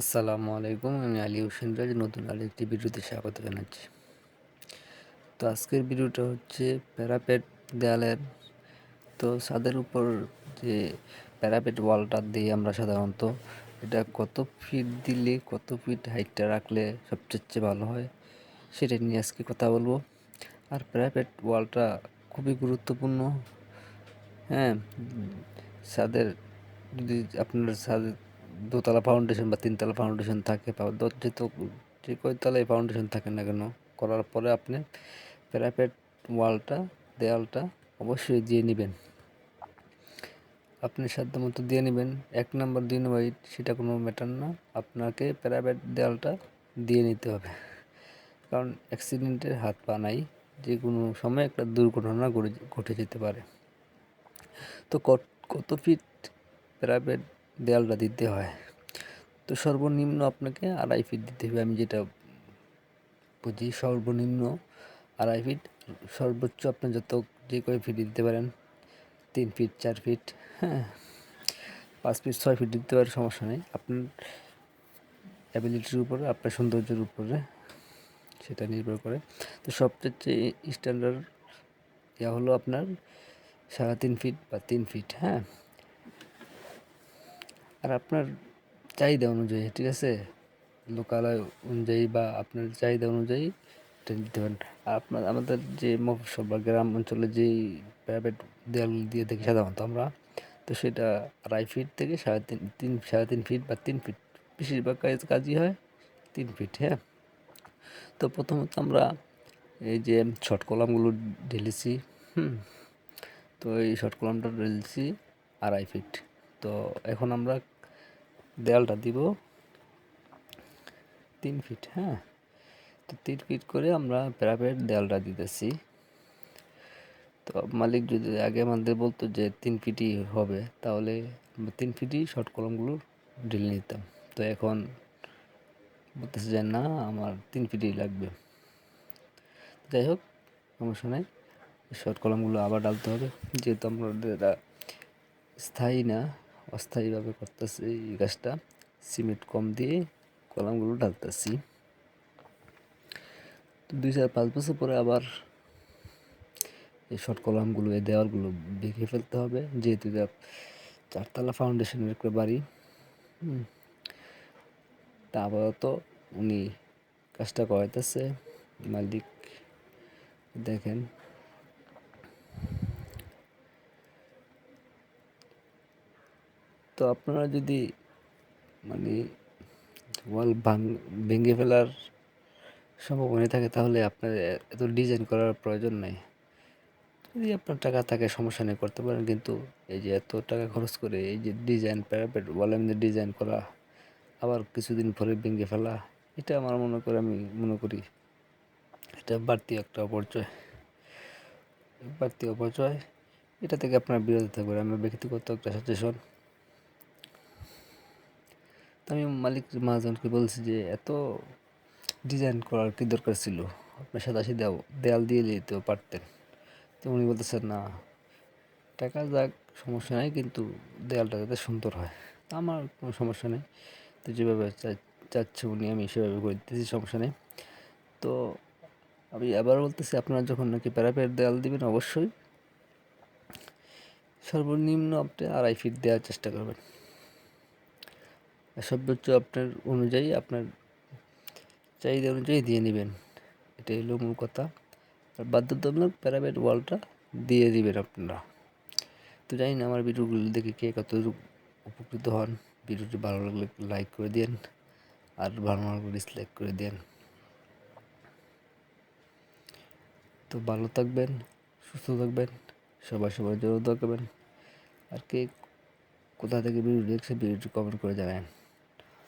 আসসালামু আলাইকুম, আমি আলী হোসেন রাজ নতুন আরেকটি ভিডিওতে স্বাগত জানাচ্ছি। তো আজকের ভিডিওটা হচ্ছে প্যারাপেট দেয়ালের। তো ছাদের উপর যে প্যারাপেট ওয়ালটা দিই আমরা সাধারণত এটা কত ফিট দিলে, কত ফিট হাইটটা রাখলে সবচেয়ে ভালো হয়, সেটা নিয়ে আজকে কথা বলব। আর প্যারাপেট ওয়ালটা খুবই গুরুত্বপূর্ণ। হ্যাঁ ছাদের যদি আপনার ছাদের দোতলা ফাউন্ডেশন বা তিনতলা ফাউন্ডেশন থাকে বা যেহেতু যে কয়তলায় ফাউন্ডেশন থাকে না কেন, করার পরে আপনি প্যারাপেট ওয়ালটা দেয়ালটা অবশ্যই দিয়ে নেবেন। আপনি সাধ্য মতো দিয়ে নেবেন। এক নম্বর দুই নম্বর সেটা কোনো ম্যাটার না। আপনাকে প্যারাপেট দেয়ালটা দিয়ে নিতে হবে। কারণ অ্যাক্সিডেন্টের হাত পা নাই, যে কোনো সময় একটা দুর্ঘটনা ঘটে যেতে পারে। তো কত ফিট প্যারাপেট দেয়ালটা দিতে হয়। তো সর্বনিম্ন আপনাকে আড়াই ফিট দিতে হবে। আমি যেটা বুঝি, সর্বনিম্ন আড়াই ফিট সর্বোচ্চ আপনি যত যে কয় ফিট দিতে পারেন, তিন ফিট চার ফিট হ্যাঁ পাঁচ ফিট ছয় ফিট দিতে পারেন, সমস্যা নেই। আপনার অ্যাবিলিটির উপরে, আপনার সৌন্দর্যের উপরে সেটা নির্ভর করে। তো সবচেয়ে স্ট্যান্ডার্ড ইয়া হলো আপনার সাড়ে তিন ফিট বা তিন ফিট হ্যাঁ। আর আপনার চাহিদা অনুযায়ী, ঠিক আছে? লোকালয় অনুযায়ী বা আপনার চাহিদা অনুযায়ী এটা দিতে পারেন। আর আপনার, আমাদের যে মফসল বা গ্রাম অঞ্চলে যেই প্রাইভেট দেয়াল দিয়ে দেখি সাধারণত আমরা, তো সেটা আড়াই ফিট থেকে সাড়ে তিন তিন, সাড়ে তিন ফিট বা তিন ফিট বেশিরভাগ কাজ, কাজই হয় তিন ফিট হ্যাঁ? তো প্রথমত আমরা এই যে শর্ট কলামগুলো ঢেলেছি, হুম? তো এই শর্ট কলামটা ঢেলেছি আড়াই ফিট তো এখন আমরা দেয়ালটা দিব তিন ফিট হ্যাঁ? তো তিন ফিট করে আমরা প্যারাপেট দেয়ালটা দিতেছি। তো মালিক যদি আগে আমাদের বলতো যে তিন ফিটই হবে, তাহলে তিন ফিটই শর্ট কলমগুলো ঢেলে নিতাম। তো এখন বলতেছে যে না, আমার তিন ফিটই লাগবে। যাই হোক সমস্যা নাই। শর্ট কলমগুলো আবার ডালতে হবে। যেহেতু আমাদের স্থায়ী না অস্থায়ীভাবে করতেছি এই গাছটা। সিমেন্ট কম দিয়ে কলামগুলো ঢালতেছি দুই চার পাঁচ বছর পরে আবার এই শর্ট কলামগুলো, এই দেওয়ালগুলো ভেঙে ফেলতে হবে। যেহেতু চারতলা ফাউন্ডেশনের একটা বাড়ি তা আপাতত উনি কাজটা করাইতেছে। মালিক, দেখেন। তো আপনারা যদি মানে ওয়াল ভাঙ, ভেঙে ফেলার সম্ভাবনা থাকে, তাহলে আপনার এত ডিজাইন করার প্রয়োজন নেই। যদি আপনার টাকা থাকে, সমস্যা নেই, করতে পারেন, কিন্তু এই যে এত টাকা খরচ করে এই যে ডিজাইন প্যারাপেট ওয়ালের মধ্যে ডিজাইন করা, আবার কিছুদিন পরে ভেঙে ফেলা, এটা আমার মনে করে, আমি মনে করি এটা বাড়তি একটা অপচয়। বাড়তি অপচয়, এটা থেকে আপনার বিরত থাকবে আমার ব্যক্তিগত একটা সাজেশন তো আমি মালিক মহাজনকে বলছি যে, এত ডিজাইন করার কি দরকার ছিল? আপনার সাদা সিধা দেয়াল দিয়ে দিতেও পারতেন। তো উনি বলতেছেন, না, টাকা যাক, সমস্যা নেই, কিন্তু দেয়ালটা যাতে সুন্দর হয়। আমার কোনো সমস্যা নেই। তো যেভাবে চাচ্ছে উনি, আমি সেভাবে করে দিতেছি, সমস্যা নেই। তো আমি আবার বলতেছি, আপনারা যখন নাকি প্যারাপেট দেয়াল দিবেন, অবশ্যই সর্বনিম্ন আপনি আড়াই ফিট দেওয়ার চেষ্টা করবেন। সর্বোচ্চ আপনার অনুযায়ী, আপনার চাহিদা অনুযায়ী দিয়ে নেবেন। এটাই হলো মূল কথা। আর বাধ্যতামূলক প্যারাবেট ওয়ালটা দিয়ে দিবেন আপনারা। তো জানি না আমার ভিডিওগুলো দেখে কে কত উপকৃত হন। ভিডিওটি ভালো লাগলে লাইক করে দিন আর ভালো লাগলে ডিসলাইক করে দিন তো ভালো থাকবেন, সুস্থ থাকবেন সবাই সবার জন্য থাকবেন আর কে কোথা থেকে ভিডিও দেখছে, ভিডিওটি কমেন্ট করে জানান